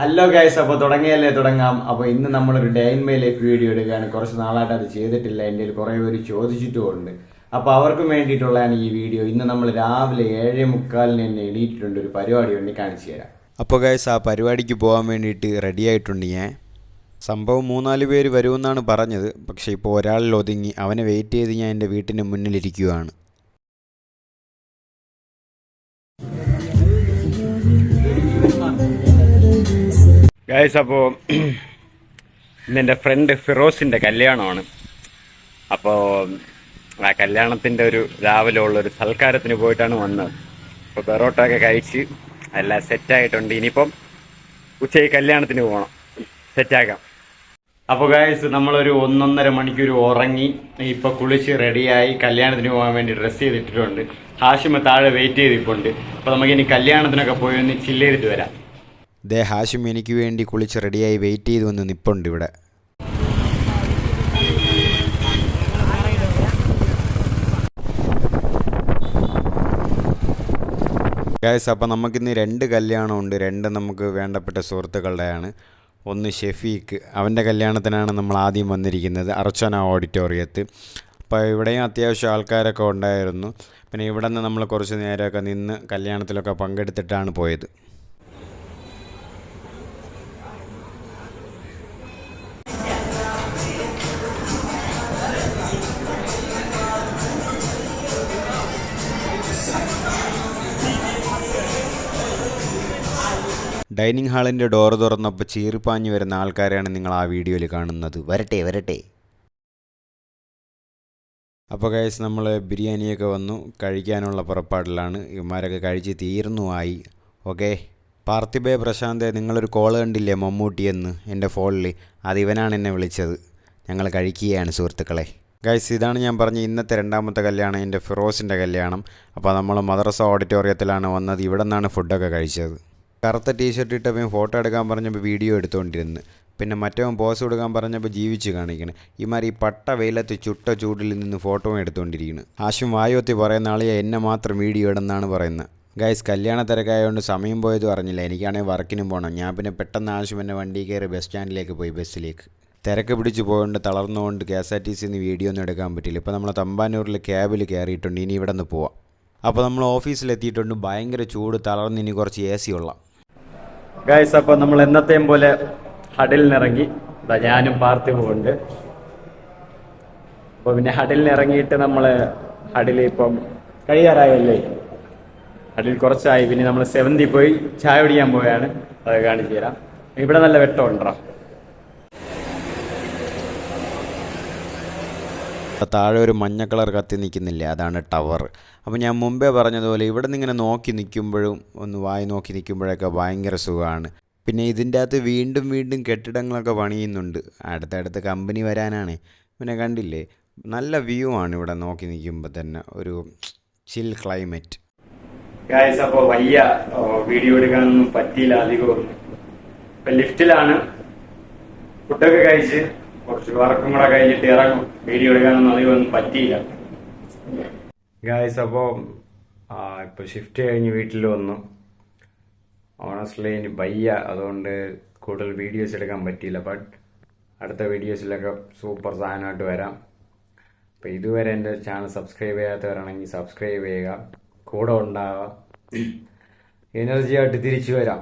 Hello guys അപ്പോൾ തുടങ്ങിയല്ലേ തുടങ്ങാം. അപ്പോൾ ഇന്ന് നമ്മളൊരു day in my life video എടുക്കുകയാണ്. കുറച്ച് നാളായിട്ട് അത് ചെയ്തിട്ടില്ല. എന്റെ കയ്യിൽ കുറേ പേര് ചോദിച്ചിട്ടുമുണ്ട്. അപ്പോൾ അവർക്കും വേണ്ടിയിട്ടുള്ളതാണ് ഈ വീഡിയോ ഇന്ന് നമ്മൾ രാവിലെ ഏഴേ മുക്കാലിന് തന്നെ എണീറ്റിട്ടുണ്ട്. ഒരു പരിപാടി വേണ്ടി കാണിച്ചു തരാം. അപ്പോൾ ഗൈസ് ആ പരിപാടിക്ക് പോകാൻ വേണ്ടിയിട്ട് റെഡി ആയിട്ടുണ്ട് ഞാൻ. സംഭവം മൂന്നാൽ പേര് വരുമെന്നാണ് പറഞ്ഞത്. പക്ഷേ ഇപ്പോൾ ഒരാളിൽ ഒതുങ്ങി. അവനെ വെയിറ്റ് ചെയ്ത് ഞാൻ എന്റെ വീട്ടിന് മുന്നിലിരിക്കുകയാണ് ഗൈസ് അപ്പോൾ ഇന്ന് എന്റെ ഫ്രണ്ട് ഫിറോസിന്റെ കല്യാണമാണ്. അപ്പോൾ ആ കല്യാണത്തിന്റെ ഒരു രാവിലെ ഉള്ളൊരു സൽക്കാരത്തിന് പോയിട്ടാണ് വന്നത്. അപ്പോൾ പെറോട്ടൊക്കെ കഴിച്ച് എല്ലാം സെറ്റായിട്ടുണ്ട് ഇനിയിപ്പം ഉച്ചയ്ക്ക് കല്യാണത്തിന് പോകണം സെറ്റാക്കാം അപ്പോൾ ഗായ്സ് നമ്മളൊരു ഒന്നൊന്നര മണിക്കൂർ ഉറങ്ങി ഇപ്പോൾ കുളിച്ച് റെഡിയായി കല്യാണത്തിന് പോകാൻ വേണ്ടി ഡ്രസ്സ് ചെയ്തിട്ടിട്ടുണ്ട്. ഹാഷിമ താഴെ വെയിറ്റ് ചെയ്തിട്ടുണ്ട്. അപ്പോൾ നമുക്കിനി കല്യാണത്തിനൊക്കെ പോയി ഒന്ന് ചില്ല് ചെയ്തിട്ട് വരാം. ദേ ഹാഷിം എനിക്ക് വേണ്ടി കുളിച്ച് റെഡിയായി വെയിറ്റ് ചെയ്ത് വന്ന് നിപ്പുണ്ട് ഇവിടെ. ഗൈസ് അപ്പോൾ നമുക്കിന്ന് രണ്ട് കല്യാണമുണ്ട്. രണ്ട് നമുക്ക് വേണ്ടപ്പെട്ട സുഹൃത്തുക്കളുടെയാണ്. ഒന്ന് ഷെഫീഖ്. അവന്റെ കല്യാണത്തിനാണ് നമ്മൾ ആദ്യം വന്നിരിക്കുന്നത്. അർച്ചന ഓഡിറ്റോറിയത്ത്. അപ്പോൾ ഇവിടെയും അത്യാവശ്യം ആൾക്കാരൊക്കെ ഉണ്ടായിരുന്നു. പിന്നെ ഇവിടെ നിന്ന് നമ്മൾ കുറച്ച് നേരമൊക്കെ നിന്ന് കല്യാണത്തിലൊക്കെ പങ്കെടുത്തിട്ടാണ് പോയത്. ഡൈനിങ് ഹാളിന്റെ ഡോർ തുറന്നപ്പോൾ ചീറിപ്പാഞ്ഞു വരുന്ന ആൾക്കാരെയാണ് നിങ്ങൾ ആ വീഡിയോയിൽ കാണുന്നത്. വരട്ടെ വരട്ടെ. അപ്പോൾ കൈസ് നമ്മൾ ബിരിയാണിയൊക്കെ വന്നു. കഴിക്കാനുള്ള പുറപ്പാടിലാണ്. ഇവന്മാരൊക്കെ കഴിച്ച് തീർന്നു ആയി. ഓക്കെ പാർത്ഥിബേ പ്രശാന്ത് നിങ്ങളൊരു കോൾ കണ്ടില്ലേ മമ്മൂട്ടി എന്ന്? എന്റെ ഫോണിൽ അത് ഇവനാണ് എന്നെ വിളിച്ചത്. ഞങ്ങൾ കഴിക്കുകയാണ് സുഹൃത്തുക്കളെ. ഗൈസ് ഇതാണ് ഞാൻ പറഞ്ഞ ഇന്നത്തെ രണ്ടാമത്തെ കല്യാണം എന്റെ ഫിറോസിന്റെ കല്യാണം. അപ്പോൾ നമ്മൾ മദ്രസ ഓഡിറ്റോറിയത്തിലാണ് വന്നത്. ഇവിടെ നിന്നാണ് ഫുഡൊക്കെ കഴിച്ചത്. കറുത്ത ടീഷർട്ട് ഇട്ടപ്പോൾ ഫോട്ടോ എടുക്കാൻ പറഞ്ഞപ്പോൾ വീഡിയോ എടുത്തുകൊണ്ടിരുന്നു പിന്നെ മറ്റവൻ പോസ് കൊടുക്കാൻ പറഞ്ഞപ്പോൾ ജീവിച്ച് കാണിക്കണം. ഈ പട്ട വെയിലത്ത് ചുട്ട ചൂടിൽ നിന്ന് ഫോട്ടോയും എടുത്തുകൊണ്ടിരിക്കുന്നു ആശും വായുവത്തി പറയുന്ന ആളെയെ എന്നെ മാത്രം വീഡിയോ ഇടുന്നാണ് പറയുന്നത് ഗൈസ് കല്യാണ തിരക്കായതുകൊണ്ട് സമയം പോയത് അറിഞ്ഞില്ല. എനിക്കാണെങ്കിൽ വർക്കിനും പോകണം ഞാൻ പിന്നെ പെട്ടെന്ന് ആവശ്യം എന്നെ വണ്ടി കയറി ബസ് സ്റ്റാൻഡിലേക്ക് പോയി ബസ്സിലേക്ക് തിരക്ക് പിടിച്ച് പോയതുകൊണ്ട് തളർന്നുകൊണ്ട് കെ എസ് ആർ ടി സിന്ന് വീഡിയോ ഒന്നും എടുക്കാൻ പറ്റില്ല. ഇപ്പോൾ നമ്മൾ തമ്പാനൂരിൽ ക്യാബിൽ കയറിയിട്ടുണ്ട് ഇനി ഇവിടെ നിന്ന് പോവാം അപ്പോൾ നമ്മൾ ഓഫീസിലെത്തിയിട്ടുണ്ട് ഭയങ്കര ചൂട് തളർന്ന് ഇനി കുറച്ച് എ സി ഉള്ള. ഗായ്സ് അപ്പോൾ നമ്മൾ എന്നത്തെയും പോലെ ഹഡിലിനിറങ്ങി ഇതാ ഞാനും പോകുന്നുണ്ട് അപ്പോൾ പിന്നെ ഹഡിലിനിറങ്ങിയിട്ട് നമ്മൾ ഹഡിൽ ഇപ്പം കഴിയാറായല്ലേ? ഹഡിൽ കുറച്ചായി. പിന്നെ നമ്മൾ സെവന്തി പോയി ചായ കുടിക്കാൻ പോയാണ്. അത് കാണിച്ചു തരാം. ഇവിടെ നല്ല വെട്ടമുണ്ടോ? താഴെ ഒരു മഞ്ഞ കളർ കത്തി നിൽക്കുന്നില്ല? അതാണ് ടവർ. അപ്പോൾ ഞാൻ മുമ്പേ പറഞ്ഞതുപോലെ ഇവിടെ നിന്ന് ഇങ്ങനെ നോക്കി നിൽക്കുമ്പോഴും ഒന്ന് വായി നോക്കി നിൽക്കുമ്പോഴൊക്കെ ഭയങ്കര സുഖമാണ്. പിന്നെ ഇതിന്റെ അകത്ത് വീണ്ടും വീണ്ടും കെട്ടിടങ്ങളൊക്കെ പണിയുന്നുണ്ട്. അടുത്തടുത്ത് കമ്പനി വരാനാണ്. പിന്നെ കണ്ടില്ലേ? നല്ല വ്യൂ ആണ് ഇവിടെ നോക്കി നിൽക്കുമ്പോൾ തന്നെ. ഒരു ചിൽ ക്ലൈമറ്റ് ഗായസ് അപ്പോൾ വയ്യ വീഡിയോ എടുക്കാനൊന്നും പറ്റിയില്ല അധികവും. ഇപ്പം ലിഫ്റ്റിലാണ് ഫുഡൊക്കെ കഴിച്ച്. കുറച്ച് വർക്കും കൂടെ കഴിഞ്ഞിട്ട് ഇറങ്ങും. വീഡിയോ എടുക്കാനൊന്നും അധികം ഒന്നും പറ്റിയില്ല ഗായ്സ് അപ്പോൾ ഇപ്പൊ ഷിഫ്റ്റ് കഴിഞ്ഞ് വീട്ടിൽ വന്നു. ഓണസ്റ്റ്ലി ഇനി ബയ്യ അതുകൊണ്ട് കൂടുതൽ വീഡിയോസ് എടുക്കാൻ പറ്റിയില്ല. ബട്ട് അടുത്ത വീഡിയോസിലൊക്കെ സൂപ്പർ സാധനമായിട്ട് വരാം. അപ്പോൾ ഇതുവരെ എന്റെ ചാനൽ സബ്സ്ക്രൈബ് ചെയ്യാത്തവരാണെങ്കിൽ സബ്സ്ക്രൈബ് ചെയ്യുക. കൂടെ ഉണ്ടാവുക. എനർജി ആയിട്ട് തിരിച്ചു വരാം.